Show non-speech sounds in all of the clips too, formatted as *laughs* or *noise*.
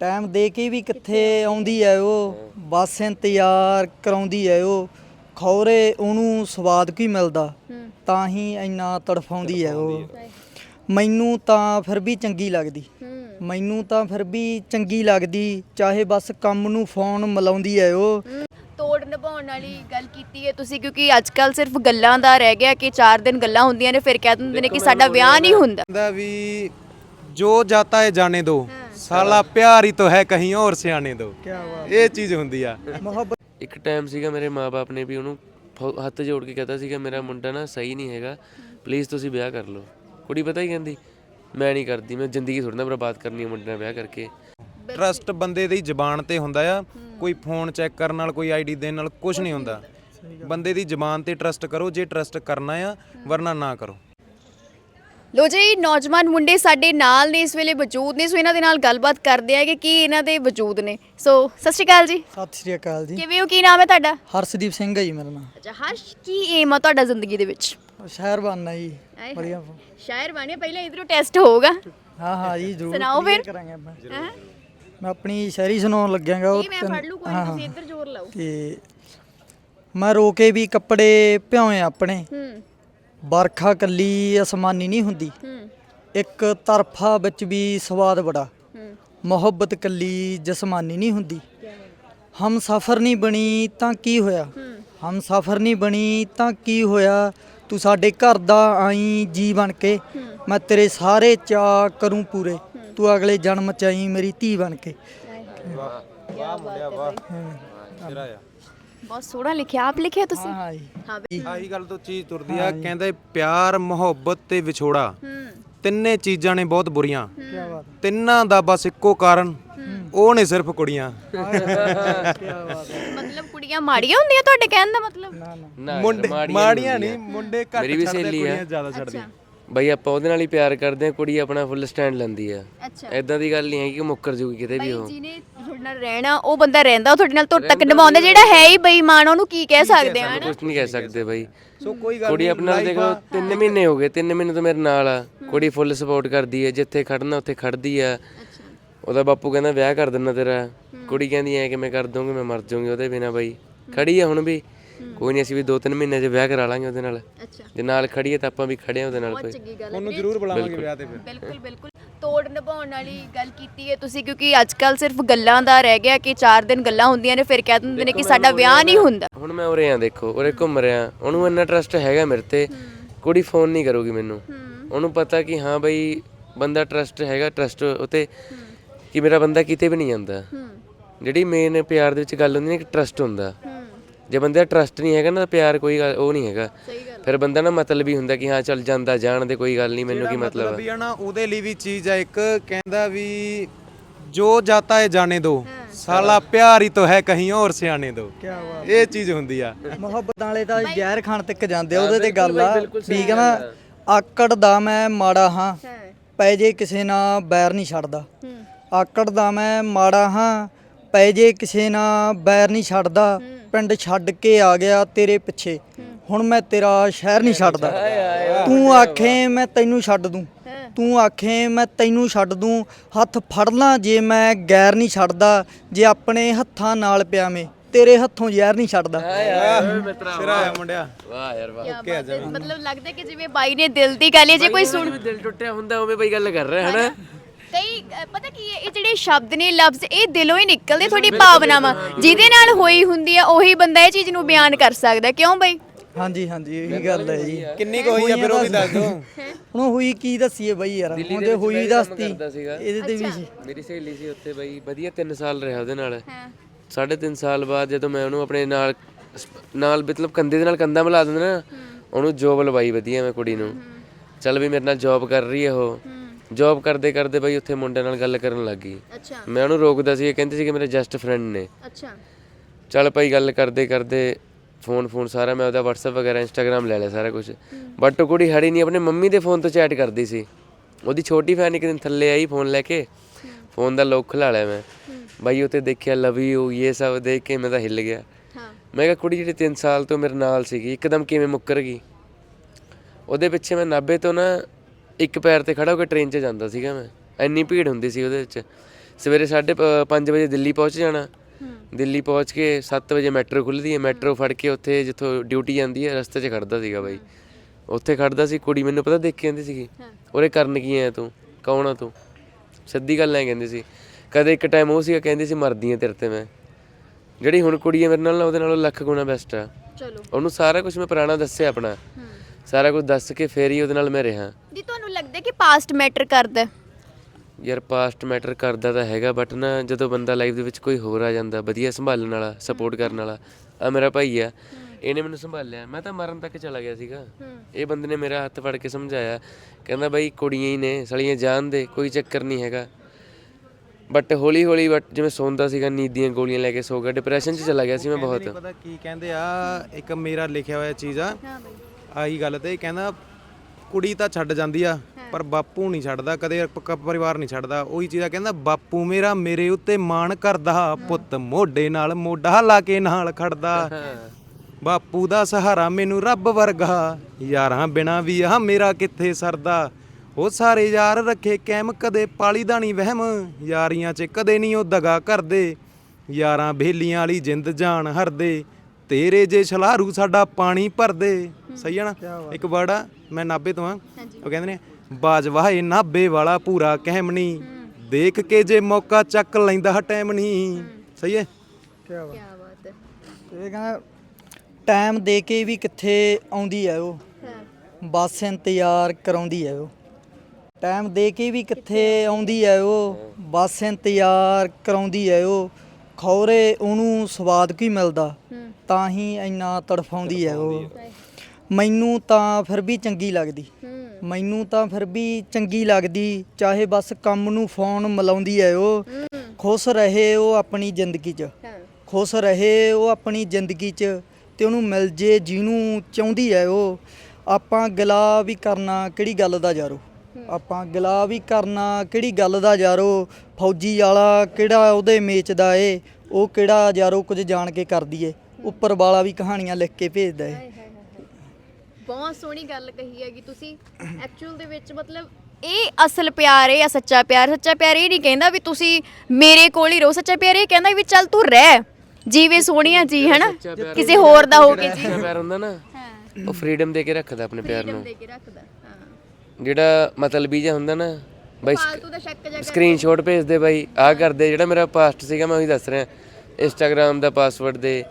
Time ਦੇ ਕੇ ਵੀ ਕਿੱਥੇ ਆਉਂਦੀ ਐ ਉਹ? ਬੱਸ ਇੰਤਜ਼ਾਰ ਕਰਾਉਂਦੀ ਐ ਉਹ। ਖੌਰੇ ਉਹਨੂੰ ਸਵਾਦ ਕੀ ਮਿਲਦਾ? ਤਾਂ ਹੀ ਇੰਨਾ ਤੜਫਾਉਂਦੀ ਐ ਉਹ। ਮੈਨੂੰ ਤਾਂ ਫਿਰ ਵੀ ਚੰਗੀ ਲੱਗਦੀ। ਮੈਨੂੰ ਤਾਂ ਫਿਰ ਵੀ ਚੰਗੀ ਲੱਗਦੀ ਚਾਹੇ ਬਸ ਕੰਮ ਨੂੰ ਫੋਨ ਮਿਲਾਉਂਦੀ ਐ ਉਹ। ਤੋੜ ਨਿਭਾਉਣ ਵਾਲੀ ਗੱਲ ਕੀਤੀ ਹੈ ਤੁਸੀਂ ਕਿਉਂਕਿ ਅੱਜ ਕੱਲ ਸਿਰਫ ਗੱਲਾਂ ਦਾ ਰਹਿ ਗਿਆ ਕਿ 4 ਦਿਨ ਗੱਲਾਂ ਹੁੰਦੀਆਂ ਨੇ ਫਿਰ ਕਹਿ ਦਿੰਦੇ ਨੇ ਕਿ ਸਾਡਾ ਵਿਆਹ ਨਹੀਂ ਹੁੰਦਾ ਵੀ ਜੋ ਜਾਤਾ ਹੈ ਜਾਣੇ ਦੋ। ਸਾਲਾ ਪਿਆਰ ਹੀ ਤਾਂ ਹੈ ਕਹੀਂ ਹੋਰ ਸਿਆਣੇ ਦੋ। ਕੀ ਬਾਤ ਇਹ ਚੀਜ਼ ਹੁੰਦੀ ਆ। ਮੁਹੱਬਤ ਇੱਕ ਟਾਈਮ ਸੀਗਾ ਮੇਰੇ ਮਾਪੇ ਨੇ ਵੀ ਉਹਨੂੰ ਫ- ਹੱਥ ਜੋੜ ਕੇ ਕਹਤਾ ਸੀਗਾ ਮੇਰਾ ਮੁੰਡਾ ਨਾ ਸਹੀ ਨਹੀਂ ਹੈਗਾ। ਪਲੀਜ਼ ਤੁਸੀਂ ਵਿਆਹ ਕਰ ਲਓ। ਕੁੜੀ ਪਤਾ ਹੀ ਕਹਿੰਦੀ? ਮੈਂ ਨਹੀਂ ਕਰਦੀ ਮੈਂ ਜ਼ਿੰਦਗੀ ਥੋੜੀ ਨਾ ਬਰਬਾਦ ਕਰਨੀ ਹੈ ਮੁੰਡੇ ਨਾਲ ਵਿਆਹ ਕਰਕੇ। ਟਰਸਟ ਬੰਦੇ ਦੀ ਜ਼ਬਾਨ ਤੇ ਹੁੰਦਾ ਆ। ਕੋਈ ਫੋਨ ਚੈੱਕ ਕਰਨ ਨਾਲ ਕੋਈ ਆਈਡੀ ਦੇਣ ਨਾਲ ਕੁਝ ਨਹੀਂ ਹੁੰਦਾ। ਬੰਦੇ ਦੀ ਜ਼ਬਾਨ ਤੇ ਟਰਸਟ ਕਰੋ ਜੇ ਟਰਸਟ ਕਰਨਾ ਆ ਵਰਨਾ ਨਾ ਕਰੋ। ਲੋ ਜੀ ਨੌਜਵਾਨ ਮੁੰਡੇ ਸਾਡੇ ਨਾਲ ਨੇ ਇਸ ਵੇਲੇ ਵਜੂਦ ਨੇ ਸੋ ਇਹਨਾਂ ਦੇ ਨਾਲ ਗੱਲਬਾਤ ਕਰਦੇ ਆ ਕਿ ਕੀ ਇਹਨਾਂ ਦੇ ਵਜੂਦ ਨੇ। ਸੋ ਸਤਿ ਸ਼੍ਰੀ ਅਕਾਲ ਜੀ। ਸਤਿ ਸ੍ਰੀ ਅਕਾਲ ਜੀ। ਕਿਵੇਂ ਹੋ? ਕੀ ਨਾਮ ਹੈ ਤੁਹਾਡਾ? ਹਰਸ਼ਦੀਪ ਸਿੰਘ ਹੈ ਜੀ ਮੇਰਾ ਨਾਮ। ਅੱਛਾ ਹਰਸ਼ ਕੀ ਏਮ ਆ ਤੁਹਾਡਾ ਜ਼ਿੰਦਗੀ ਦੇ ਵਿੱਚ? ਸ਼ਹਿਰ ਬਣਨਾ ਜੀ ਆਏ ਵਧੀਆ ਸ਼ਾਇਰ ਬਣੇ ਪਹਿਲਾਂ ਇਧਰੋਂ ਟੈਸਟ ਹੋਊਗਾ। ਹਾਂ ਹਾਂ ਜੀ ਜ਼ਰੂਰ ਸੁਣਾਓ clear ਫਿਰ। ਕਰਾਂਗੇ ਆਪਾਂ। ਹੈਂ? ਮੈਂ ਆਪਣੀ ਸ਼ਾਇਰੀ ਸੁਣਾਉਣ ਲੱਗਿਆਗਾ ਉਹ ਇਹ ਮੈਂ ਫੜ ਲੂ ਕੋਈ ਹਾਂ, ਨੀ, ਹਾਂ। ਤੁਸੀਂ ਇੱਧਰ ਜ਼ੋਰ ਲਾਓ। ਤੇ ਮੈਂ ਰੋ ਕੇ ਵੀ ਕੱਪੜੇ ਭਿਉਏ ਆਪਣੇ। ਹੂੰ। ਬਰਖਾ ਕੱਲੀ ਅਸਮਾਨੀ ਨਹੀਂ ਹੁੰਦੀ। ਹੂੰ। ਇੱਕ ਤਰਫਾ ਵਿੱਚ ਵੀ ਸਵਾਦ ਬੜਾ। ਹੂੰ। ਮੁਹੱਬਤ ਕੱਲੀ ਜਸਮਾਨੀ ਨਹੀਂ ਹੁੰਦੀ। ਹਮ ਸਫਰ ਨਹੀਂ ਬਣੀ ਤਾਂ ਕੀ ਹੋਇਆ? ਹਮ ਸਫਰ ਨਹੀਂ ਬਣੀ ਤਾਂ ਕੀ ਹੋਇਆ? ਤੂੰ ਸਾਡੇ ਘਰ ਦਾ ਆਈ ਜੀ ਬਣ ਕੇ। ਮੈਂ ਤੇਰੇ ਸਾਰੇ ਚਾਅ ਕਰੂੰ ਪੂਰੇ। ਤੂੰ ਅਗਲੇ ਜਨਮ ਚ ਆਈ ਮੇਰੀ ਧੀ ਬਣ ਕੇ। ਵਾਹ ਮੁੰਡਿਆ ਵਾਹ। ਸਿਰਾ ਆ ਬਹੁਤ ਸੋਹਣਾ ਲਿਖਿਆ। ਆਪ ਲਿਖਿਆ ਤੁਸੀਂ? ਹਾਂ ਜੀ। ਹਾਂ ਬਈ। ਆਹੀ ਗੱਲ ਤੋਂ ਚੀਜ਼ ਤੁਰਦੀ ਆ ਕਹਿੰਦੇ ਪਿਆਰ ਮੁਹੱਬਤ ਤੇ ਵਿਛੋੜਾ। ਹੂੰ। ਤਿੰਨੇ ਚੀਜ਼ਾਂ ਨੇ ਬਹੁਤ ਬੁਰੀਆਂ। ਕੀ ਬਾਤ ਤਿੰਨਾਂ ਦਾ ਬਸ ਇੱਕੋ ਕਾਰਨ। ਉਹ ਨੇ ਸਿਰਫ ਕੁੜੀਆਂ। *laughs* ਕੀ ਬਾਤ ਹੈ ਮਤਲਬ ਕੁੜੀਆਂ ਮਾੜੀਆਂ ਹੁੰਦੀਆਂ ਤੁਹਾਡੇ ਕਹਿਣ ਦਾ ਮਤਲਬ? ਨਾ ਨਾ। ਮੁੰਡੇ ਮਾੜੀਆਂ। ਨਹੀਂ ਮੁੰਡੇ ਘੱਟ ਮੇਰੀ ਵੀ ਛੱਡਦੇ ਸਹੇਲੀ ਆ। ਕੁੜੀਆਂ ਜ਼ਿਆਦਾ ਛੱਡਦੀਆਂ। ਬਈ ਆਪਾਂ ਉਹਦੇ ਨਾਲ ਹੀ ਪਿਆਰ ਕਰਦੇ ਆ ਕੁੜੀ ਆਪਣਾ ਫੁੱਲ ਸਟੈਂਡ ਲੈਂਦੀ ਆ। ਅੱਛਾ। ਐਦਾਂ ਦੀ ਗੱਲ ਨਹੀਂ ਹੈ ਕਿ ਮੁੱਕਰ ਜੂਗੀ ਕਿਤੇ ਵੀ ਭਾਈ ਉਹ। ਜਿਹਨੇ ਤੁਹਾਡੇ ਨਾਲ ਰਹਿਣਾ ਉਹ ਬੰਦਾ ਰਹਿੰਦਾ ਉਹ ਤੁਹਾਡੇ ਨਾਲ ਤੁਰ ਤੱਕ ਨਿਭਾਉਂਦਾ ਜਿਹੜਾ ਹੈ ਹੀ ਬੇਈਮਾਨ ਉਹਨੂੰ ਕੀ ਕਹਿ ਸਕਦੇ ਆ ਕੁਝ ਨਹੀਂ ਕਹਿ ਸਕਦੇ ਬਈ। ਸੋ ਕੋਈ ਗੱਲ ਕੁੜੀ ਆਪਣੇ ਦੇਖੋ 3 ਮਹੀਨੇ ਹੋ ਗਏ 3 ਮਹੀਨੇ ਤੋਂ ਮੇਰੇ ਨਾਲ ਆ। ਕੁੜੀ ਫੁੱਲ ਸਪੋਰਟ ਕਰਦੀ ਹੈ ਜਿੱਥੇ ਖੜਨਾ ਉੱਥੇ ਖੜਦੀ ਆ। ਉਹਦਾ ਬਾਪੂ ਕਹਿੰਦਾ ਵਿਆਹ ਕਰ ਦਿੰਨਾ ਤੇਰਾ। ਕੁੜੀ ਕਹਿੰਦੀ ਐ ਕਿ ਮੈਂ ਕਰ ਦੂੰਗੀ ਮੈਂ ਮਰ ਜਾਊਂਗੀ ਉਹਦੇ ਬਿਨਾ ਬਈ। ਖੜੀ ਆ ਹੁਣ ਵੀ। ਕੋਈ ਨਹੀਂ ਅਸੀਂ ਵੀ 2-3 ਮਹੀਨੇ 'ਚ ਵਿਆਹ ਕਰਾ ਲਾਂਗੇ ਉਹਦੇ ਨਾਲ। ਅੱਛਾ। ਜੇ ਨਾਲ ਖੜੀ ਹੈ ਤਾਂ ਆਪਾਂ ਵੀ ਖੜੇ ਉਹਦੇ ਨਾਲ ਕੋਈ। ਚੰਗੀ ਗੱਲ ਉਹਨੂੰ ਜ਼ਰੂਰ ਬੁਲਾਵਾਂਗੇ ਵਿਆਹ ਤੇ ਫਿਰ। ਬਿਲਕੁਲ ਬਿਲਕੁਲ। ਤੋੜ ਨਿਭਾਉਣ ਵਾਲੀ ਗੱਲ ਕੀਤੀ ਹੈ ਤੁਸੀਂ ਕਿਉਂਕਿ ਅੱਜ ਕੱਲ ਸਿਰਫ ਗੱਲਾਂ ਦਾ ਰਹਿ ਗਿਆ ਕਿ 4 ਦਿਨ ਗੱਲਾਂ ਹੁੰਦੀਆਂ ਨੇ ਫਿਰ ਕਹਿ ਦਿੰਦੇ ਨੇ ਕਿ ਸਾਡਾ ਵਿਆਹ ਨਹੀਂ ਹੁੰਦਾ। ਹੁਣ ਮੈਂ ਉਰੇ ਆ ਦੇਖੋ ਉਰੇ ਘੁੰਮ ਰਿਹਾ ਉਹਨੂੰ ਇੰਨਾ ਟਰਸਟ ਹੈਗਾ ਮੇਰੇ ਤੇ ਕੁੜੀ ਫੋਨ ਨਹੀਂ ਕਰੂਗੀ ਮੈਨੂੰ। ਉਹਨੂੰ ਪਤਾ ਕਿ ਹਾਂ ਬਈ ਬੰਦਾ ਟਰਸਟ ਹੈਗਾ ਟਰਸਟ ਉਤੇ ਕਿ ਮੇਰਾ ਬੰਦਾ ਕਿਤੇ ਵੀ ਨਹੀਂ ਜਾਂਦਾ। ਜਿਹੜੀ ਮੇਨ ਪਿਆਰ ਦੇ ਵਿੱਚ ਗੱਲ ਹੁੰਦੀ ਹੈ ਕਿ ਟਰਸਟ ਹੁੰਦਾ। ਜੇ ਬੰਦੇ ਦਾ ਟਰਸਟ ਨਹੀਂ ਹੈਗਾ ਨਾ ਤਾਂ ਪਿਆਰ ਕੋਈ ਗੱਲ- ਉਹ ਨਹੀਂ ਹੈਗਾ। ਫਿਰ ਬੰਦਾ ਨਾ ਮਤਲਬ ਹੀ ਹੁੰਦਾ ਕਿ ਹਾਂ ਚੱਲ ਜਾਂਦਾ ਜਾਣ ਦੇ ਕੋਈ ਗੱਲ ਨਹੀਂ ਮੈਨੂੰ ਕੀ ਮਤਲਬ ਮਤਲਬ ਵੀ ਆ ਨਾ ਉਹਦੇ ਲਈ ਵੀ ਚੀਜ਼ ਆ ਇੱਕ ਕਹਿੰਦਾ ਵੀ ਜੋ ਜਾਤਾ ਹੈ ਜਾਣੇ ਦੋ। ਸਾਲਾ ਪਿਆਰ ਹੀ ਤਾਂ ਹੈ ਕਹੀਂ ਹੋਰ ਸਿਆਣੇ ਦੋ। ਕੀ ਬਾਤ ਇਹ ਚੀਜ਼ ਹੁੰਦੀ ਆ। ਮੁਹੱਬਤ ਵਾਲੇ ਤਾਂ ਜ਼ਹਿਰ ਖਾਣ ਤੱਕ ਜਾਂਦੇ ਆ ਉਹਦੇ ਤੇ ਗੱਲ ਆ। ਠੀਕ ਹੈ ਨਾ ਆਕੜ ਦਾ ਮੈਂ ਮਾੜਾ ਹਾਂ ਪੈ ਜੇ ਕਿਸੇ ਨਾਲ ਬੈਰ ਨਹੀਂ ਛੱਡਦਾ। ਆਕੜ ਦਾ ਮੈਂ ਮਾੜਾ ਹਾਂ ਪੈ ਜੇ ਕਿਸੇ ਨਾਲ ਬੈਰ ਨਹੀਂ ਛੱਡਦਾ ਪਿੰਡ ਛੱਡ ਕੇ ਆ ਗਿਆ ਤੇਰੇ ਪਿੱਛੇ ਹੁਣ ਮੈਂ ਤੇਰਾ ਸ਼ਹਿਰ ਨਹੀਂ ਛੱਡਦਾ। ਤੂੰ ਆਖੇ ਮੈਂ ਤੈਨੂੰ ਛੱਡ ਦੂੰ। ਤੂੰ ਆਖੇ ਮੈਂ ਤੈਨੂੰ ਛੱਡ ਦੂੰ। ਹੱਥ ਫੜ ਲਾਂ ਜੇ ਮੈਂ ਗੈਰ ਨਹੀਂ ਛੱਡਦਾ ਜੇ ਆਪਣੇ ਹੱਥਾਂ ਨਾਲ ਪਿਆਵੇਂ ਤੇਰੇ ਹੱਥੋਂ ਜ਼ਹਿਰ ਨਹੀਂ ਛੱਡਦਾ। ਸਿਰਾ ਆ ਮੁੰਡਿਆ। ਵਾਹ ਯਾਰ ਵਾਹ। ਕਿਆ ਬਾਤ ਹੈ। ਮਤਲਬ ਲੱਗਦਾ ਕਿ ਜਿਵੇਂ ਬਾਈ ਨੇ ਦਿਲ ਦੀ ਗੱਲ ਹੈ ਜੇ ਕੋਈ ਸੁਣ ਦਿਲ ਟੁੱਟਿਆ ਹੁੰਦਾ ਉਵੇਂ ਬਈ ਗੱਲ ਕਰ ਰਿਹਾ ਹੈ ਨਾ। ਕਈ ਅ, ਪਤਾ ਕੀ ਹੈ ਇਹ ਜਿਹੜੇ ਸ਼ਬਦ ਨੇ ਲਫ਼ਜ਼ ਇਹ ਦਿਲੋਂ ਹੀ ਨਿਕਲਦੇ ਤੁਹਾਡੀ ਭਾਵਨਾਵਾਂ। ਜਿਹਦੇ ਨਾਲ ਹੋਈ ਹੁੰਦੀ ਹੈ ਉਹੀ ਬੰਦਾ ਇਹ ਚੀਜ਼ ਨੂੰ ਬਿਆਨ ਕਰ ਸਕਦਾ। ਕਿਉਂ ਬਈ? ਹਾਂਜੀ ਹਾਂਜੀ ਇਹੀ ਗੱਲ ਹੈ ਜੀ। ਕਿੰਨੀ ਕੁ ਹੋਈ ਆ ਫਿਰ ਉਹ ਵੀ ਦੱਸ ਦਿਓ। ਹੁਣ ਹੋਈ ਕੀ ਦੱਸੀਏ ਬਈ ਯਾਰ ਹੁਣ ਜੇ ਹੋਈ ਦੱਸਤੀ ਕਰਦਾ ਸੀਗਾ। ਇਹਦੇ ਤੇ ਵੀ ਸੀ। ਮੇਰੀ ਸਹੇਲੀ ਸੀ ਉੱਥੇ ਬਈ ਵਧੀਆ 3 ਸਾਲ ਰਿਹਾ ਉਹਦੇ ਨਾਲ। ਸਾਢੇ 3 ਸਾਲ ਬਾਅਦ ਜਦੋਂ ਮੈਂ ਉਹਨੂੰ ਆਪਣੇ ਨਾਲ ਨਾਲ ਮਤਲਬ ਕੰਧੇ ਦੇ ਨਾਲ ਕੰਧਾ ਮਿਲਾ ਦਿੰਦਾ ਨਾ ਉਹਨੂੰ ਜੋਬ ਲਵਾਈ ਵਧੀਆ ਮੈਂ ਕੁੜੀ ਨੂੰ। ਚੱਲ ਵੀ ਮੇਰੇ ਨਾਲ ਜੌਬ ਕਰ ਰਹੀ ਹੈ ਉਹ। ਜੌਬ ਕਰਦੇ ਕਰਦੇ ਬਈ ਉੱਥੇ ਮੁੰਡੇ ਨਾਲ ਗੱਲ ਕਰਨ ਲੱਗ ਗਈ। ਅੱਛਾ। ਮੈਂ ਉਹਨੂੰ ਰੋਕਦਾ ਸੀ ਇਹ ਕਹਿੰਦੇ ਸੀ ਕਿ ਮੇਰੇ ਜਸਟ ਫਰੈਂਡ ਨੇ। ਅੱਛਾ। ਚੱਲ ਭਾਈ ਗੱਲ ਕਰਦੇ ਕਰਦੇ ਫੋਨ ਫੋਨ ਸਾਰਾ ਮੈਂ ਉਹਦਾ WhatsApp ਵਗੈਰਾ Instagram ਲੈ ਲਿਆ ਸਾਰਾ ਕੁਝ ਬਟ ਉਹ ਕੁੜੀ ਹੜੀ ਨਹੀਂ ਆਪਣੇ ਮੰਮੀ ਦੇ ਫੋਨ ਤੋਂ ਚੈਟ ਕਰਦੀ ਸੀ। ਉਹਦੀ ਛੋਟੀ ਭੈਣ ਇੱਕ ਦਿਨ ਥੱਲੇ ਆਈ ਫੋਨ ਲੈ ਕੇ। ਫੋਨ ਦਾ ਲੋਕ ਖਲਾ ਲਿਆ ਮੈਂ। ਬਾਈ ਉਤੇ ਦੇਖਿਆ ਲਵ ਯੂ ਇਹ ਸਭ ਦੇਖ ਕੇ ਮੈਂ ਤਾਂ ਹਿੱਲ ਗਿਆ। ਹਾਂ। ਮੈਂ ਕਿਹਾ ਕੁੜੀ ਜਿਹੜੀ 3 ਸਾਲ ਤੋਂ ਮੇਰੇ ਨਾਲ ਸੀਗੀ ਇੱਕਦਮ ਕਿਵੇਂ ਮੁੱਕਰ ਗਈ? ਉਹਦੇ ਪਿੱਛੇ ਮੈਂ ਨਾਭੇ ਤੋਂ ਨਾ ਇੱਕ ਪੈਰ ਤੇ ਖੜਾ ਹੋ ਕੇ ਟ੍ਰੇਨ 'ਚ ਜਾਂਦਾ ਸੀਗਾ ਮੈਂ। ਇੰਨੀ ਭੀੜ ਹੁੰਦੀ ਸੀ ਉਹਦੇ ਵਿੱਚ। ਸਵੇਰੇ 5:30 ਵਜੇ ਦਿੱਲੀ ਪਹੁੰਚ ਜਾਣਾ। ਦਿੱਲੀ ਪਹੁੰਚ ਕੇ 7 ਵਜੇ ਮੈਟਰੋ ਖੁੱਲਦੀ ਹੈ। ਮੈਟਰੋ ਫੜ ਕੇ ਉੱਥੇ ਜਿੱਥੋਂ ਡਿਊਟੀ ਜਾਂਦੀ ਹੈ ਰਸਤੇ 'ਚ ਖੜਦਾ ਸੀਗਾ ਬਾਈ। ਉੱਥੇ ਖੜਦਾ ਸੀ ਕੁੜੀ ਮੈਨੂੰ ਪਤਾ ਦੇਖ ਕੇ ਜਾਂਦੀ ਸੀਗੀ। ਉਹਰੇ ਕਰਨ ਕੀ ਆਇਆ ਤੂੰ? ਕੌਣ ਆ ਤੂੰ? ਸਿੱਧੀ ਗੱਲ ਐ ਕਹਿੰਦੀ ਸੀ। ਕਦੇ ਇੱਕ ਟਾਈਮ ਉਹ ਸੀਗਾ ਕਹਿੰਦੀ ਸੀ ਮਰਦੀ ਆ ਤੇਰੇ ਤੇ ਮੈਂ। ਜਿਹੜੀ ਹੁਣ ਕੁੜੀ ਹੈ ਮੇਰੇ ਨਾਲ ਉਹਦੇ ਨਾਲੋਂ ਲੱਖ ਗੁਣਾ ਬੈਸਟ ਆ। ਚਲੋ। ਉਹਨੂੰ ਸਾਰਾ ਕੁਝ ਮੈਂ ਪੁਰਾਣਾ ਦੱਸਿਆ ਆਪਣਾ। ਸਾਰਾ ਕੁਝ ਦੱਸ ਕੇ ਫੇਰ ਹੀ ਉਹਦੇ ਨਾਲ ਮੈਂ ਰਿਹਾ। ਜੀ ਤੁਹਾਨੂੰ ਲੱਗਦਾ ਕਿ ਪਾਸਟ ਮੈਟਰ ਕਰਦਾ ਯਾਰ ਪਾਸਟ ਮੈਟਰ ਕਰਦਾ ਤਾਂ ਹੈਗਾ ਬਟ ਨਾ ਜਦੋਂ ਬੰਦਾ ਲਾਈਫ ਦੇ ਵਿੱਚ ਕੋਈ ਹੋਰ ਆ ਜਾਂਦਾ ਵਧੀਆ ਸੰਭਾਲਣ ਵਾਲਾ ਸਪੋਰਟ ਕਰਨ ਵਾਲਾ ਆ ਮੇਰਾ ਭਾਈ ਆ ਇਹਨੇ ਮੈਨੂੰ ਸੰਭਾਲਿਆ। ਮੈਂ ਤਾਂ ਮਰਨ ਤੱਕ ਚਲਾ ਗਿਆ ਸੀਗਾ। ਇਹ ਬੰਦੇ ਨੇ ਮੇਰਾ ਹੱਥ ਫੜ ਕੇ ਸਮਝਾਇਆ। ਕਹਿੰਦਾ ਬਾਈ ਕੁੜੀਆਂ ਹੀ ਨੇ ਸਲੀਆਂ ਜਾਣ ਦੇ ਕੋਈ ਚੱਕਰ ਨਹੀਂ ਹੈਗਾ। ਬਟ ਹੌਲੀ ਹੌਲੀ ਬਟ ਜਿਵੇਂ ਸੌਂਦਾ ਸੀਗਾ ਨੀਂਦ ਦੀਆਂ ਗੋਲੀਆਂ ਲੈ ਕੇ ਸੋ ਗਿਆ। ਡਿਪਰੈਸ਼ਨ 'ਚ ਚਲਾ ਗਿਆ ਸੀ ਮੈਂ ਬਹੁਤ। ਪਤਾ ਕੀ ਕਹਿੰਦੇ ਆ ਇੱਕ ਮੇਰਾ ਲਿਖਿਆ ਹੋਇਆ ਚੀਜ਼ ਆ। ਹਾਂ ਬਾਈ। ਆਹੀ ਗੱਲ ਤੇ ਕਹਿੰਦਾ ਕੁੜੀ ਤਾਂ ਛੱਡ ਜਾਂਦੀ ਆ ਪਰ ਬਾਪੂ ਨਹੀਂ ਛੱਡਦਾ ਕਦੇ ਪ- ਪਰਿਵਾਰ ਨਹੀਂ ਛੱਡਦਾ। ਉਹੀ ਚੀਜ਼ ਆ ਕਹਿੰਦਾ ਬਾਪੂ ਮੇਰਾ ਮੇਰੇ ਉੱਤੇ ਮਾਣ ਕਰਦਾ ਪੁੱਤ ਮੋਢੇ ਨਾਲ ਮੋਢਾ ਲਾ ਕੇ ਨਾਲ ਖੜਦਾ। ਬਾਪੂ ਦਾ ਸਹਾਰਾ ਮੈਨੂੰ ਰੱਬ ਵਰਗਾ ਯਾਰਾਂ ਬਿਨਾ ਵੀ ਆ ਮੇਰਾ ਕਿੱਥੇ ਸਰਦਾ। ਉਹ ਸਾਰੇ ਯਾਰ ਰੱਖੇ ਕੈਮ ਕਦੇ ਪਾਲੀ ਦਾ ਨਹੀਂ ਵਹਿਮ ਯਾਰੀਆਂ 'ਚ ਕਦੇ ਨਹੀਂ ਉਹ ਦਗਾ ਕਰਦੇ। ਯਾਰਾਂ ਬੇਲੀਆਂ ਵਾਲੀ ਜਿੰਦ ਜਾਨ ਹਰਦੇ। ਤੇਰੇ ਜੇ ਛਲਾਰੂ ਸਾਡਾ ਪਾਣੀ ਭਰਦੇ। ਸਹੀ ਆ ਨਾ? ਇੱਕ ਵਰਡ ਆ ਮੈਂ ਨਾਬੇ ਤੋਂ ਆ। ਉਹ ਕਹਿੰਦੇ ਨੇ ਬਾਜਵਾਏ ਨਾਬੇ ਵਾਲਾ ਪੂਰਾ ਕਹਿਮ ਨਹੀਂ ਦੇਖ ਕੇ ਜੇ ਮੌਕਾ ਚੱਕ ਲੈਂਦਾ ਟਾਈਮ ਨਹੀਂ ਸਹੀ ਹੈ ਕੀ ਬਾਤ। ਕੀ ਬਾਤ ਹੈ। ਇਹ ਕਹਿੰਦਾ ਟਾਈਮ ਦੇ ਕੇ ਵੀ ਕਿੱਥੇ ਆਉਂਦੀ ਹੈ ਉਹ? ਹਾਂ। ਬੱਸ ਇੰਤਜ਼ਾਰ ਕਰਾਉਂਦੀ ਹੈ ਉਹ। ਟਾਈਮ ਦੇ ਕੇ ਵੀ ਕਿੱਥੇ ਆਉਂਦੀ ਹੈ ਉਹ? ਬੱਸ ਇੰਤਜ਼ਾਰ ਕਰਾਉਂਦੀ ਹੈ ਉਹ। ਖੌਰੇ ਉਹਨੂੰ ਸਵਾਦ ਕੀ ਮਿਲਦਾ ਤਾਂ ਹੀ ਇੰਨਾ ਤੜਫਾਉਂਦੀ ਹੈ ਉਹ। ਮੈਨੂੰ ਤਾਂ ਫਿਰ ਵੀ ਚੰਗੀ ਲੱਗਦੀ। ਹੂੰ। ਮੈਨੂੰ ਤਾਂ ਫਿਰ ਵੀ ਚੰਗੀ ਲੱਗਦੀ ਚਾਹੇ ਬਸ ਕੰਮ ਨੂੰ ਫੋਨ ਮਿਲਾਉਂਦੀ ਹੈ ਉਹ। ਖੁਸ਼ ਰਹੇ ਉਹ ਆਪਣੀ ਜ਼ਿੰਦਗੀ 'ਚ। ਹਾਂ। ਖੁਸ਼ ਰਹੇ ਉਹ ਆਪਣੀ ਜ਼ਿੰਦਗੀ 'ਚ ਤੇ ਉਹਨੂੰ ਮਿਲ ਜੇ ਜਿਹਨੂੰ ਚਾਹੁੰਦੀ ਹੈ ਉਹ। ਆਪਾਂ ਗਿਲਾ ਵੀ ਕਰਨਾ ਕਿਹੜੀ ਗੱਲ ਦਾ ਯਾਰੋ ਆਪਾਂ ਗਲਾ ਵੀ ਕਰਨਾ ਕਿਹੜੀ ਗੱਲ ਦਾ ਯਾਰੋ? ਫੌਜੀ ਵਾਲਾ ਕਿਹੜਾ ਉਹਦੇ ਮੇਚ ਦਾ ਏ? ਉਹ ਕਿਹੜਾ ਯਾਰੋ ਕੁਝ ਜਾਣ ਕੇ ਕਰਦੀ ਏ? ਉੱਪਰ ਵਾਲਾ ਵੀ ਕਹਾਣੀਆਂ ਲਿਖ ਕੇ ਭੇਜਦਾ ਏ। ਬਹੁਤ ਸੋਹਣੀ ਗੱਲ ਕਹੀ ਹੈਗੀ ਤੁਸੀਂ। ਐਕਚੁਅਲ ਦੇ ਵਿੱਚ ਮਤਲਬ ਇਹ ਅਸਲ ਪਿਆਰ ਹੈ ਆ ਸੱਚਾ ਪਿਆਰ? ਸੱਚਾ ਪਿਆਰ ਇਹ ਨਹੀਂ ਕਹਿੰਦਾ ਵੀ ਤੁਸੀਂ ਮੇਰੇ ਕੋਲ ਹੀ ਰਹੋ। ਸੱਚਾ ਪਿਆਰ ਇਹ ਕਹਿੰਦਾ ਵੀ ਚੱਲ ਤੂੰ ਰਹਿ। ਜੀਵੇ ਸੋਹਣੀਆਂ ਜੀ ਹਨਾ? ਕਿਸੇ ਹੋਰ ਦਾ ਹੋ ਕੇ ਜੀ। ਉਹ ਫ੍ਰੀडम ਦੇ ਕੇ ਰੱਖਦਾ ਆਪਣੇ ਪਿਆਰ ਨੂੰ। ਫ੍ਰੀडम ਦੇ ਕੇ ਰੱਖਦਾ। ਜਿਹੜਾ ਮਤਲਬੀ ਜਿਹਾ ਹੁੰਦਾ ਨਾ ਬਾਈ ਫਾਲਤੂ ਦਾ ਸ਼ੱਕ ਜਗਾ ਸਕਰੀਨਸ਼ਾਟ ਭੇਜਦੇ ਬਾਈ ਆ ਕਰਦੇ ਜਿਹੜਾ ਮੇਰਾ ਪਾਸਟ ਸੀਗਾ ਮੈਂ ਉਹੀ ਦੱਸ ਰਿਹਾ। ਇੰਸਟਾਗ੍ਰam ਦਾ ਪਾਸਵਰਡ ਦੇ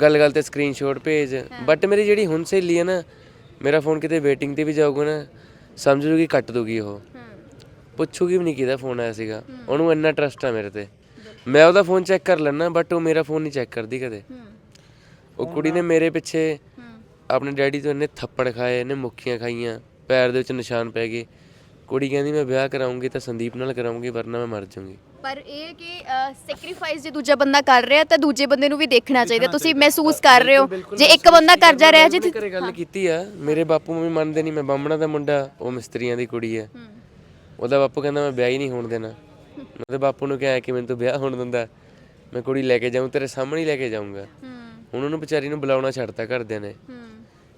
ਗੱਲ ਗੱਲ ਤੇ ਸਕਰੀਨਸ਼ਾਟ ਭੇਜ। ਬਟ ਮੇਰੀ ਜਿਹੜੀ ਹੁਣ ਸਹੇਲੀ ਹੈ ਨਾ ਮੇਰਾ ਫੋਨ ਕਿਤੇ ਵੇਟਿੰਗ ਤੇ ਵੀ ਜਾਊਗਾ ਨਾ ਸਮਝ ਜੂਗੀ ਕੱਟ ਦੂਗੀ ਉਹ। ਪੁੱਛੂਗੀ ਵੀ ਨਹੀਂ ਕਿਹਦਾ ਫੋਨ ਆਇਆ ਸੀਗਾ। ਉਹਨੂੰ ਇੰਨਾ ਟਰਸਟ ਆ ਮੇਰੇ ਤੇ। ਮੈਂ ਉਹਦਾ ਫੋਨ ਚੈੱਕ ਕਰ ਲੈਣਾ ਬਟ ਉਹ ਮੇਰਾ ਫੋਨ ਨਹੀਂ ਚੈੱਕ ਕਰਦੀ ਕਦੇ। ਉਹ ਕੁੜੀ ਨੇ ਮੇਰੇ ਪਿੱਛੇ ਆਪਣੇ ਡੈਡੀ ਤੋਂ ਇਹਨੇ ਥੱਪੜ ਖਾਏ ਇਹਨੇ ਮੁੱਕੀਆਂ ਖਾਈਆਂ। ਪੈਰ ਦੇ ਵਿੱਚ ਨਿਸ਼ਾਨ ਪੈ ਗਏ। ਕੁੜੀ ਕਹਿੰਦੀ ਮੈਂ ਵਿਆਹ ਕਰਾਉਂਗੀ ਤਾਂ ਸੰਦੀਪ ਨਾਲ ਕਰਾਉਂਗੀ ਵਰਨਾ ਮੈਂ ਮਰ ਜਾਊਂਗੀ। ਪਰ ਇਹ ਕਿ ਸੈਕਰੀਫਾਈਸ ਜੇ ਦੂਜਾ ਬੰਦਾ ਕਰ ਰਿਹਾ ਤਾਂ ਦੂਜੇ ਬੰਦੇ ਨੂੰ ਵੀ ਦੇਖਣਾ ਚਾਹੀਦਾ। ਤੁਸੀਂ ਮਹਿਸੂਸ ਕਰ ਰਹੇ ਹੋ ਜੇ ਇੱਕ ਬੰਦਾ ਕਰ ਜਾ ਰਿਹਾ ਜੇ ਘਰੇ ਗੱਲ ਕੀਤੀ ਆ ਮੇਰੇ ਬਾਪੂ ਮੰਮੀ ਮੰਨਦੇ ਨਹੀਂ ਮੈਂ ਬਾਹਮਣਾ ਦਾ ਮੁੰਡਾ ਉਹ ਮਿਸਤਰੀਆਂ ਦੀ ਕੁੜੀ ਆ ਉਹਦਾ ਬਾਪੂ ਕਹਿੰਦਾ ਮੈਂ ਵਿਆਹ ਹੀ ਨਹੀਂ ਹੋਣ ਦੇਣਾ। ਮੈਂ ਬਾਪੂ ਨੂੰ ਕਿਹਾ ਕਿ ਮੈਨੂੰ ਤੂੰ ਵਿਆਹ ਹੋਣ ਦਿੰਦਾ। ਮੈਂ ਕੁੜੀ ਲੈ ਕੇ ਜਾਊਂ ਤੇਰੇ ਸਾਹਮਣੇ ਹੀ ਲੈ ਕੇ ਜਾਊਂਗਾ। ਹੁਣ ਉਹਨੂੰ ਵਿਚਾਰੀ ਨੂੰ ਬੁਲਾਉਣਾ ਛੱਡਤਾ ਘਰਦਿਆਂ ਨੇ।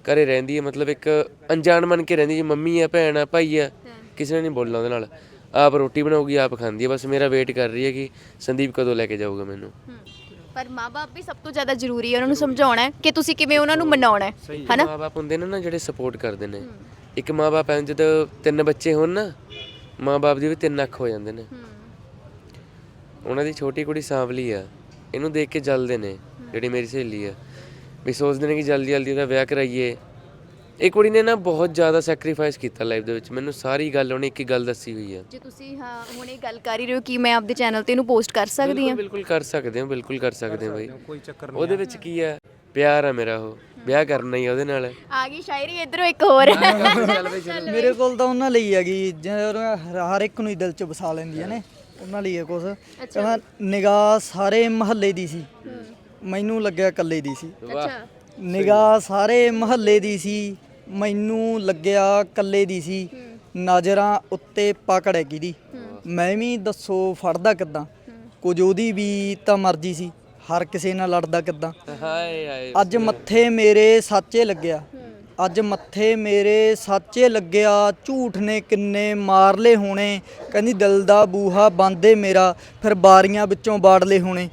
ਘਰੇ ਰਹਿੰਦੀ ਹੈ ਮਤਲਬ ਇੱਕ ਅਣਜਾਣ ਬਣ ਕੇ ਰਹਿੰਦੀ ਜੀ ਮੰਮੀ ਆ ਭੈਣ ਆ ਭਾਈ ਆ ਕਿਸੇ ਨੇ ਨਹੀਂ ਬੋਲਣਾ ਉਹਦੇ ਨਾਲ। ਆਪ ਰੋਟੀ ਬਣਾਉਗੀ ਆਪ ਖਾਂਦੀ ਹੈ ਬਸ ਮੇਰਾ ਵੇਟ ਕਰ ਰਹੀ ਹੈ ਕਿ ਸੰਦੀਪ ਕਦੋਂ ਲੈ ਕੇ ਜਾਊਗਾ ਮੈਨੂੰ। ਪਰ ਮਾਪੇ ਵੀ ਸਭ ਤੋਂ ਜ਼ਿਆਦਾ ਜ਼ਰੂਰੀ ਹੈ ਉਹਨਾਂ ਨੂੰ ਸਮਝਾਉਣਾ ਹੈ ਕਿ ਤੁਸੀਂ ਕਿਵੇਂ ਉਹਨਾਂ ਨੂੰ ਮਨਾਉਣਾ ਹੈ ਹਨਾ? ਮਾਪੇ ਹੁੰਦੇ ਨੇ ਨਾ ਜਿਹੜੇ ਸਪੋਰਟ ਕਰਦੇ ਨੇ। ਇੱਕ ਮਾਪੇ ਐ ਜਦੋਂ ਤਿੰਨ ਬੱਚੇ ਹੋਣ ਨਾ ਮਾਪੇ ਦੀ ਵੀ ਤਿੰਨ ਅੱਖ ਹੋ ਜਾਂਦੇ ਨੇ। ਉਹਨਾਂ ਦੀ ਛੋਟੀ ਕੁੜੀ ਸਾਂਵਲੀ ਆ ਇਹਨੂੰ ਦੇਖ ਕੇ ਜਲਦੇ ਨੇ ਜਿਹੜੀ ਮੇਰੀ ਸਹੇਲੀ ਆ। ਵੀ ਸੋਚਦੇ ਨੇ ਕਿ ਜਲਦੀ ਜਲਦੀ ਉਹਦਾ ਵਿਆਹ ਕਰਾਈਏ। ਇਹ ਕੁੜੀ ਨੇ ਨਾ ਬਹੁਤ ਜ਼ਿਆਦਾ ਸੈਕਰੀਫਾਈਸ ਕੀਤਾ ਲਾਈਫ ਦੇ ਵਿੱਚ। ਮੈਨੂੰ ਸਾਰੀ ਗੱਲ ਉਹਨੇ ਇੱਕ ਹੀ ਗੱਲ ਦੱਸੀ ਹੋਈ ਆ। ਜੇ ਤੁਸੀਂ ਹਾਂ ਹੁਣ ਇਹ ਗੱਲ ਕਰ ਹੀ ਰਹੇ ਹੋ ਕਿ ਮੈਂ ਆਪਦੇ ਚੈਨਲ ਤੇ ਇਹਨੂੰ ਪੋਸਟ ਕਰ ਸਕਦੀ ਹਾਂ। ਬਿਲਕੁਲ ਕਰ ਸਕਦੇ ਹੋ ਬਿਲਕੁਲ ਕਰ ਸਕਦੇ ਹੋ ਬਾਈ। ਕੋਈ ਚੱਕਰ ਉਹਦੇ ਵਿੱਚ ਕੀ ਆ? ਪਿਆਰ ਆ ਮੇਰਾ ਉਹ। ਵਿਆਹ ਕਰਨਾ ਹੀ ਆ ਉਹਦੇ ਨਾਲ। ਆ ਗਈ ਸ਼ਾਇਰੀ ਇਧਰੋਂ ਇੱਕ ਹੋਰ। ਮੇਰੇ ਕੋਲ ਤਾਂ ਉਹਨਾਂ ਲਈ ਹੈਗੀ ਜਿਹੜਾ ਹਰ ਇੱਕ ਨੂੰ ਹੀ ਦਿਲ 'ਚ ਵਸਾ ਲੈਂਦੀਆਂ ਨੇ। ਉਹਨਾਂ ਲਈ ਹੈ ਕਹਿੰਦਾ ਨਿਗਾਹ ਸਾਰੇ ਮਹੱਲੇ ਦੀ ਸੀ। ਮੈਨੂੰ ਲੱਗਿਆ ਇਕੱਲੇ ਦੀ ਸੀ। ਅੱਛਾ। ਨਿਗਾਹ ਸਾਰੇ ਮਹੱਲੇ ਦੀ ਸੀ ਮੈਨੂੰ ਲੱਗਿਆ ਇਕੱਲੇ ਦੀ ਸੀ। ਨਜ਼ਰਾਂ ਉੱਤੇ ਪਕੜ ਹੈਗੀ ਦੀ। ਮੈਂ ਵੀ ਦੱਸੋ ਫੜਦਾ ਕਿੱਦਾਂ? ਕੁਝ ਉਹਦੀ ਵੀ ਤਾਂ ਮਰਜ਼ੀ ਸੀ ਹਰ ਕਿਸੇ ਨਾਲ ਲੜਦਾ ਕਿੱਦਾਂ? ਹਾਏ ਹਾਏ ਅੱਜ ਮੱਥੇ ਮੇਰੇ ਸਾਚੇ ਲੱਗਿਆ। ਅੱਜ ਮੱਥੇ ਮੇਰੇ ਸਾਚੇ ਲੱਗਿਆ ਝੂਠ ਨੇ ਕਿੰਨੇ ਮਾਰ ਲਏ ਹੋਣੇ। ਕਹਿੰਦੀ ਦਿਲ ਦਾ ਬੂਹਾ ਬੰਦੇ ਮੇਰਾ ਫਿਰ ਬਾਰੀਆਂ ਵਿੱਚੋਂ ਬਾੜ ਲਏ ਹੋਣੇ।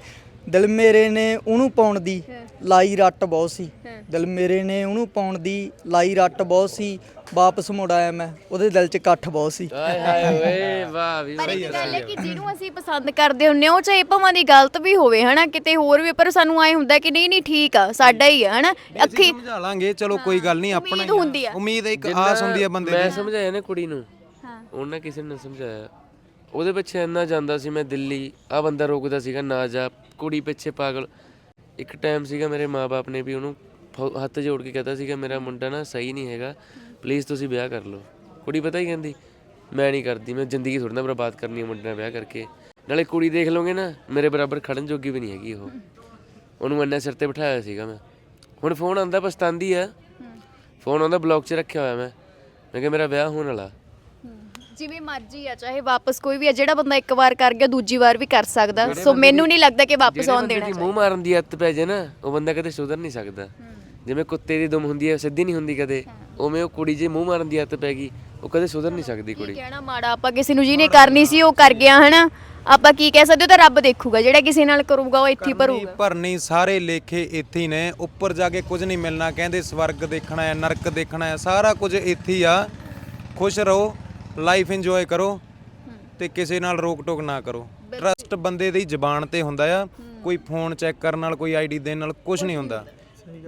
ਦਿਲ ਮੇਰੇ ਨੇ ਉਹਨੂੰ ਪਾਉਣ ਦੀ ਲਾਈ ਰੱਟ ਬਹੁਤ ਸੀ। ਦਿਲ ਮੇਰੇ ਨੇ ਉਹਨੂੰ ਪਾਉਣ ਦੀ ਲਾਈ ਰੱਟ ਬਹੁਤ ਸੀ। ਵਾਪਸ ਮੁੜ ਆਇਆ ਮੈਂ ਉਹਦੇ ਦਿਲ 'ਚ ਇਕੱਠ ਬਹੁਤ ਸੀ। ਆਏ ਹਾਏ ਓਏ *laughs* ਵਾਹ ਵੀ ਪਰ ਇੱਕ ਗੱਲ ਹੈ ਕਿ ਜਿਹਨੂੰ ਅਸੀਂ ਪਸੰਦ ਕਰਦੇ ਹੁੰਨੇ ਆ ਉਹ ਚਾਹੇ ਭਾਵੇਂ ਦੀ ਗਲਤ ਵੀ ਹੋਵੇ ਹਨਾ ਕਿਤੇ ਹੋਰ ਵੀ ਪਰ ਸਾਨੂੰ ਐ ਹੁੰਦਾ ਕਿ ਨਹੀਂ ਨਹੀਂ ਠੀਕ ਆ ਸਾਡਾ ਹੀ ਆ ਹਨਾ ਅੱਖੀ ਸਮਝਾ ਲਾਂਗੇ ਚਲੋ ਕੋਈ ਗੱਲ ਨਹੀਂ ਆਪਣਾ ਉਮੀਦ ਹੀ ਆ। ਹੁੰਦੀ ਆ। ਉਮੀਦ ਇੱਕ ਆਸ ਹੁੰਦੀ ਆ ਬੰਦੇ ਮੈਂ ਦੀ। ਸਮਝਾਇਆ ਨਾ ਕੁੜੀ ਨੂੰ ਹਾਂ। ਉਹਨਾਂ ਕਿਸੇ ਨੇ ਸਮਝਾਇਆ। ਉਹਦੇ ਪਿੱਛੇ ਇੰਨਾ ਜਾਂਦਾ ਸੀ ਮੈਂ ਦਿੱਲੀ ਆ ਬੰਦਾ ਰੋਕਦਾ ਸੀਗਾ ਨਾ ਜਾ ਕੁੜੀ ਪਿੱਛੇ ਪਾਗਲ। ਇੱਕ ਟਾਈਮ ਸੀਗਾ ਮੇਰੇ ਮਾਪੇ ਨੇ ਵੀ ਉਹਨੂੰ ਫ- ਹੱਥ ਜੋੜ ਕੇ ਕਹਤਾ ਸੀਗਾ ਮੇਰਾ ਮੁੰਡਾ ਨਾ ਸਹੀ ਨਹੀਂ ਹੈਗਾ। ਪਲੀਜ਼ ਤੁਸੀਂ ਵਿਆਹ ਕਰ ਲਓ। ਕੁੜੀ ਪਤਾ ਹੀ ਕਹਿੰਦੀ? ਮੈਂ ਨਹੀਂ ਕਰਦੀ ਮੈਂ ਜ਼ਿੰਦਗੀ ਥੋੜੀ ਨਾ ਬਰਬਾਦ ਕਰਨੀ ਹੈ ਮੁੰਡੇ ਨਾਲ ਵਿਆਹ ਕਰਕੇ। ਨਾਲੇ ਕੁੜੀ ਦੇਖ ਲਓਗੇ ਨਾ ਮੇਰੇ ਬਰਾਬਰ ਖੜਨ ਜੋਗੀ ਵੀ ਨਹੀਂ ਹੈਗੀ ਉਹ। ਉਹਨੂੰ ਇੰਨੇ ਸਿਰ ਤੇ ਬਿਠਾਇਆ ਸੀਗਾ ਮੈਂ। ਹੁਣ ਫੋਨ ਆਂਦਾ ਪਛਤਾਂਦੀ ਆ। ਫੋਨ ਆਂਦਾ ਬਲੌਕ 'ਚ ਰੱਖਿਆ ਹੋਇਆ ਮੈਂ। ਮੈਂ ਕਿਹਾ ਮੇਰਾ ਵਿਆਹ ਹੋਣ ਵਾਲਾ। ਜਿਵੇਂ ਮਰਜ਼ੀ ਆ ਚਾਹੇ ਵਾਪਸ ਕੋਈ ਵੀ ਆ ਜਿਹੜਾ ਬੰਦਾ ਇੱਕ ਵਾਰ ਕਰ ਗਿਆ ਦੂਜੀ ਵਾਰ ਵੀ ਕਰ ਸਕਦਾ। ਸੋ ਮੈਨੂੰ ਨਹੀਂ ਲੱਗਦਾ ਕਿ ਵਾਪਸ ਜਿਹੜੇ ਆਉਣ ਬੰਦੇ ਦੇਣਾ ਦੀ ਮੂੰਹ ਮਾਰਨ ਦੀ ਆਦਤ ਪੈ ਜੇ ਨਾ ਉਹ ਬੰਦਾ ਕਦੇ ਸੁਧਰ ਨਹੀਂ ਸਕਦਾ। ਜਿਵੇਂ ਕੁੱਤੇ ਦੀ ਦੁਮ ਹੁੰਦੀ ਹੈ ਸਿੱਧੀ ਨਹੀਂ ਹੁੰਦੀ ਕਦੇ। ਉਵੇਂ ਉਹ ਕੁੜੀ ਜੇ ਮੂੰਹ ਮਾਰਨ ਦੀ ਆਦਤ ਪੈ ਗਈ ਉਹ ਕਦੇ ਸੁਧਰ ਨਹੀਂ ਸਕਦੀ ਕੁੜੀ। ਕਹਿਣਾ ਮਾੜਾ ਆਪਾਂ ਕਿਸੇ ਨੂੰ ਜਿਹਨੇ ਕਰਨੀ ਸੀ ਉਹ ਕਰ ਗਿਆ ਹਨਾ? ਆਪਾਂ ਕੀ ਕਹਿ ਸਕਦੇ ਉਹ ਤਾਂ ਰੱਬ ਦੇਖੂਗਾ ਜਿਹੜਾ ਕਿਸੇ ਨਾਲ ਕਰੂਗਾ ਉਹ ਇੱਥੇ ਹੀ ਭਰੂਗਾ। ਭਰਨੀ ਸਾਰੇ ਲੇਖੇ ਇੱਥੇ ਹੀ ਨੇ ਉੱਪਰ ਜਾ ਕੇ ਕੁਝ ਨਹੀਂ ਮਿਲਣਾ ਕਹਿੰਦੇ ਸਵਰਗ ਦੇਖਣਾ ਹੈ ਨਰਕ ਦੇਖਣਾ ਹੈ ਸਾਰਾ ਕੁਝ ਇੱਥੇ ਹੀ ਆ। ਖੁਸ਼ ਰਹੋ ਲਾਈਫ ਇੰਜੋਏ ਕਰੋ ਤੇ ਕਿਸੇ ਨਾਲ ਰੋਕ ਟੋਕ ਨਾ ਕਰੋ। ਟਰਸਟ ਬੰਦੇ ਦੀ ਜ਼ਬਾਨ ਤੇ ਹੁੰਦਾ ਆ। ਕੋਈ ਫੋਨ ਚੈੱਕ ਕਰਨ ਨਾਲ ਕੋਈ ਆਈਡੀ ਦੇਣ ਨਾਲ ਕੁਝ ਨਹੀਂ ਹੁੰਦਾ।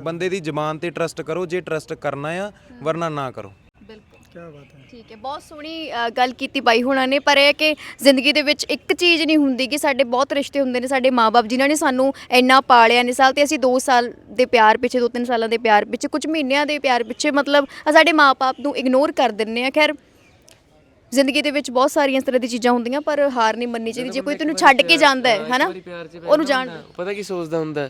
ਬੰਦੇ ਦੀ ਜ਼ਬਾਨ ਤੇ ਟਰਸਟ ਕਰੋ ਜੇ ਟਰਸਟ ਕਰਨਾ ਆ ਵਰਨਾ ਨਾ ਕਰੋ। ਬਿਲਕੁਲ। ਕੀ ਬਾਤ ਹੈ। ਠੀਕ ਹੈ ਬਹੁਤ ਸੋਹਣੀ ਗੱਲ ਕੀਤੀ ਬਾਈ ਹੁਣਾਂ ਨੇ ਪਰ ਇਹ ਕਿ ਜ਼ਿੰਦਗੀ ਦੇ ਵਿੱਚ ਇੱਕ ਚੀਜ਼ ਨਹੀਂ ਹੁੰਦੀ ਕਿ ਸਾਡੇ ਬਹੁਤ ਰਿਸ਼ਤੇ ਹੁੰਦੇ ਨੇ ਸਾਡੇ ਮਾਪੇ ਜਿਨ੍ਹਾਂ ਨੇ ਸਾਨੂੰ ਇੰਨਾ ਪਾਲਿਆ ਨੇ ਸਾਲ ਤੇ ਅਸੀਂ 2 ਸਾਲ ਦੇ ਪਿਆਰ ਪਿੱਛੇ 2-3 ਸਾਲਾਂ ਦੇ ਪਿਆਰ ਪਿੱਛੇ ਕੁਝ ਮਹੀਨਿਆਂ ਦੇ ਪਿਆਰ ਪਿੱਛੇ ਮਤਲਬ ਸਾਡੇ ਮਾਪੇ ਨੂੰ ਇਗਨੋਰ ਕਰ ਦਿੰਨੇ ਆ। ਖੈਰ ਜ਼ਿੰਦਗੀ ਦੇ ਵਿੱਚ ਬਹੁਤ ਸਾਰੀਆਂ ਇਸ ਤਰ੍ਹਾਂ ਦੀ ਚੀਜ਼ਾਂ ਹੁੰਦੀਆਂ ਪਰ ਹਾਰ ਨਹੀਂ ਮੰਨਣੀ ਚਾਹੀਦੀ। ਜੇ ਕੋਈ ਤੈਨੂੰ ਛੱਡ ਕੇ ਜਾਂਦਾ ਹੈ ਹਨਾ? ਉਹਨੂੰ ਜਾਣ ਪਤਾ ਕੀ ਸੋਚਦਾ ਹੁੰਦਾ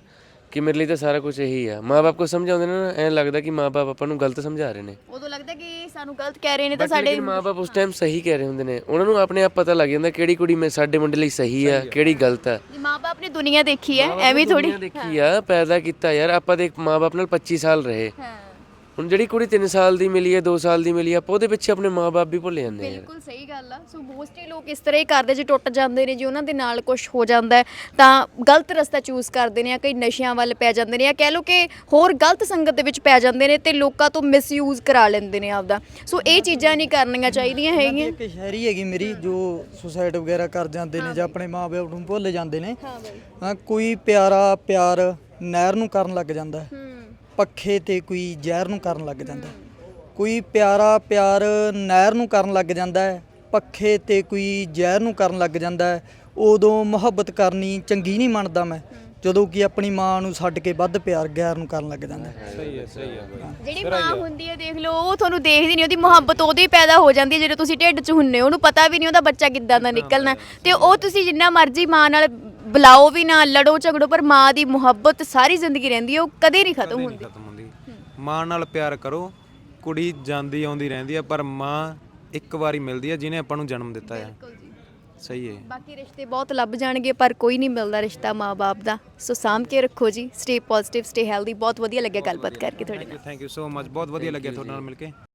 ਕਿ ਮੇਰੇ ਲਈ ਤਾਂ ਸਾਰਾ ਕੁਝ ਇਹੀ ਆ। ਮਾਪੇ ਕੋ ਸਮਝਾਉਂਦੇ ਨੇ ਨਾ ਐਂ ਲੱਗਦਾ ਕਿ ਮਾਪੇ ਆਪਾਂ ਨੂੰ ਗਲਤ ਸਮਝਾ ਰਹੇ ਨੇ। ਉਦੋਂ ਲੱਗਦਾ ਕਿ ਸਾਨੂੰ ਗਲਤ ਕਹਿ ਰਹੇ ਨੇ ਤਾਂ ਸਾਡੇ ਲੇਕਿਨ ਮਾਪੇ ਉਸ ਟਾਈਮ ਸਹੀ ਕਹਿ ਰਹੇ ਹੁੰਦੇ ਨੇ। ਉਹਨਾਂ ਨੂੰ ਆਪਣੇ ਆਪ ਪਤਾ ਲੱਗ ਜਾਂਦਾ ਕਿਹੜੀ ਕੁੜੀ ਮੈਂ ਸਾਡੇ ਮੁੰਡੇ ਲਈ ਸਹੀ ਆ ਕਿਹੜੀ ਗਲਤ ਆ। ਮਾਪੇ ਨੇ ਦੁਨੀਆ ਦੇਖੀ ਹੈ ਐਵੇਂ ਥੋੜੀ ਦੇਖੀ ਆ ਪੈਦਾ ਕੀਤਾ ਯਾਰ। ਆਪਾਂ ਦੇ ਮਾਪੇ ਨਾਲ 25 ਸਾਲ ਰਹੇ। ਹਾਂ। ਹੁਣ ਜਿਹੜੀ ਕੁੜੀ 3 ਸਾਲ ਦੀ ਮਿਲੀ ਹੈ 2 ਸਾਲ ਦੀ ਮਿਲੀ ਆਪਾਂ ਉਹਦੇ ਪਿੱਛੇ ਆਪਣੇ ਮਾਪੇ ਵੀ ਭੁੱਲ ਜਾਂਦੇ ਆ ਯਾਰ। ਬਿਲਕੁਲ ਸਹੀ ਗੱਲ ਆ। ਸੋ ਮੋਸਟਲੀ ਲੋਕ ਇਸ ਤਰ੍ਹਾਂ ਹੀ ਕਰਦੇ ਜੇ ਟੁੱਟ ਜਾਂਦੇ ਨੇ ਜੇ ਉਹਨਾਂ ਦੇ ਨਾਲ ਕੁਝ ਹੋ ਜਾਂਦਾ ਹੈ ਤਾਂ ਗਲਤ ਰਸਤਾ ਚੂਜ਼ ਕਰਦੇ ਨੇ ਜਾਂ ਕਈ ਨਸ਼ਿਆਂ ਵੱਲ ਪੈ ਜਾਂਦੇ ਨੇ ਜਾਂ ਕਹਿ ਲਓ ਕਿ ਹੋਰ ਗਲਤ ਸੰਗਤ ਦੇ ਵਿੱਚ ਪੈ ਜਾਂਦੇ ਨੇ ਤੇ ਲੋਕਾਂ ਤੋਂ ਮਿਸਯੂਜ਼ ਕਰਾ ਲੈਂਦੇ ਨੇ ਆਪਦਾ। ਸੋ ਇਹ ਚੀਜ਼ਾਂ ਨਹੀਂ ਕਰਨੀਆਂ ਚਾਹੀਦੀਆਂ ਹੈਗੀਆਂ। ਇੱਕ ਸ਼ਾਇਰੀ ਹੈਗੀ ਮੇਰੀ ਜੋ ਸੁਸਾਈਡ ਵਗੈਰਾ ਕਰ ਜਾਂਦੇ ਨੇ ਜਾਂ ਆਪਣੇ ਮਾਪੇ ਨੂੰ ਭੁੱਲ ਜਾਂਦੇ ਨੇ ਹਾਂ ਬਾਈ। ਹਾਂ ਕੋਈ ਪਿਆਰਾ ਪਿਆਰ ਨਹਿਰ ਨੂੰ ਕਰਨ ਲੱਗ ਜਾਂਦਾ ਹੈ। ਹੂੰ ਪੱਖੇ ਤੇ ਕੋਈ ਜ਼ਹਿਰ ਨੂੰ ਕਰਨ ਲੱਗ ਜਾਂਦਾ ਹੈ। ਕੋਈ ਪਿਆਰਾ ਪਿਆਰ ਨਹਿਰ ਨੂੰ ਕਰਨ ਲੱਗ ਜਾਂਦਾ ਹੈ। ਪੱਖੇ ਤੇ ਕੋਈ ਜ਼ਹਿਰ ਨੂੰ ਕਰਨ ਲੱਗ ਜਾਂਦਾ ਹੈ। ਉਦੋਂ ਮੁਹੱਬਤ ਕਰਨੀ ਚੰਗੀ ਨਹੀਂ ਮੰਨਦਾ ਮੈਂ। ਜਦੋਂ ਕਿ ਆਪਣੀ ਮਾਂ ਨੂੰ ਛੱਡ ਕੇ ਵੱਧ ਪਿਆਰ ਗੈਰ ਨੂੰ ਕਰਨ ਲੱਗ ਜਾਂਦਾ ਹੈ। ਸਹੀ ਹੈ ਸਹੀ ਹੈ ਜਿਹੜੀ ਮਾਂ ਹੁੰਦੀ ਹੈ ਦੇਖ ਲਓ ਉਹ ਤੁਹਾਨੂੰ ਦੇਖਦੀ ਨਹੀਂ ਉਹਦੀ ਮੁਹੱਬਤ ਉਹਦੀ ਹੀ ਪੈਦਾ ਹੋ ਜਾਂਦੀ ਹੈ। ਜਦੋਂ ਤੁਸੀਂ ਢਿੱਡ 'ਚ ਹੁੰਨੇ ਹੋ ਉਹਨੂੰ ਪਤਾ ਵੀ ਨਹੀਂ ਉਹਦਾ ਬੱਚਾ ਕਿੱਦਾਂ ਦਾ ਨਿਕਲਣਾ ਤੇ ਉਹ ਤੁਸੀਂ ਜਿੰਨਾ ਮਰਜ਼ੀ ਮਾਂ ਨਾਲ ਬੁਲਾਓ ਵੀ ਨਾ ਲੜੋ ਝਗੜੋ ਪਰ ਮਾਂ ਦੀ ਮੁਹੱਬਤ ਸਾਰੀ ਜ਼ਿੰਦਗੀ ਰਹਿੰਦੀ ਹੈ ਉਹ ਕਦੇ ਨਹੀਂ ਖਤਮ ਹੁੰਦੀ। ਖਤਮ ਹੁੰਦੀ। ਮਾਂ ਨਾਲ ਪਿਆਰ ਕਰੋ ਕੁੜੀ ਜਾਂਦੀ ਆਉਂਦੀ ਰਹਿੰਦੀ ਆ ਪਰ ਮਾਂ ਇੱਕ ਵਾਰੀ ਮਿਲਦੀ ਆ ਜਿਹਨੇ ਆਪਾਂ ਨੂੰ ਜਨਮ ਦਿੱਤਾ ਆ। ਸਹੀ ਹੈ। ਬਾਕੀ ਰਿਸ਼ਤੇ ਬਹੁਤ ਲੱਭ ਜਾਣਗੇ ਪਰ ਕੋਈ ਨਹੀਂ ਮਿਲਦਾ ਰਿਸ਼ਤਾ ਮਾਂ-ਬਾਪ ਦਾ। ਸੋ ਸਾਂਭ ਕੇ ਰੱਖੋ ਜੀ ਸਟੇ ਪੋਜ਼ਿਟਿਵ ਸਟੇ ਹੈਲਦੀ ਬਹੁਤ ਵਧੀਆ ਲੱਗਿਆ ਗੱਲਬਾਤ ਕਰਕੇ ਤੁਹਾਡੇ ਨਾਲ। ਥੈਂਕ ਯੂ ਸੋ ਮਚ ਬਹੁਤ ਵਧੀਆ ਲੱਗਿਆ ਤੁਹਾਡੇ ਨਾਲ ਮਿਲ ਕੇ।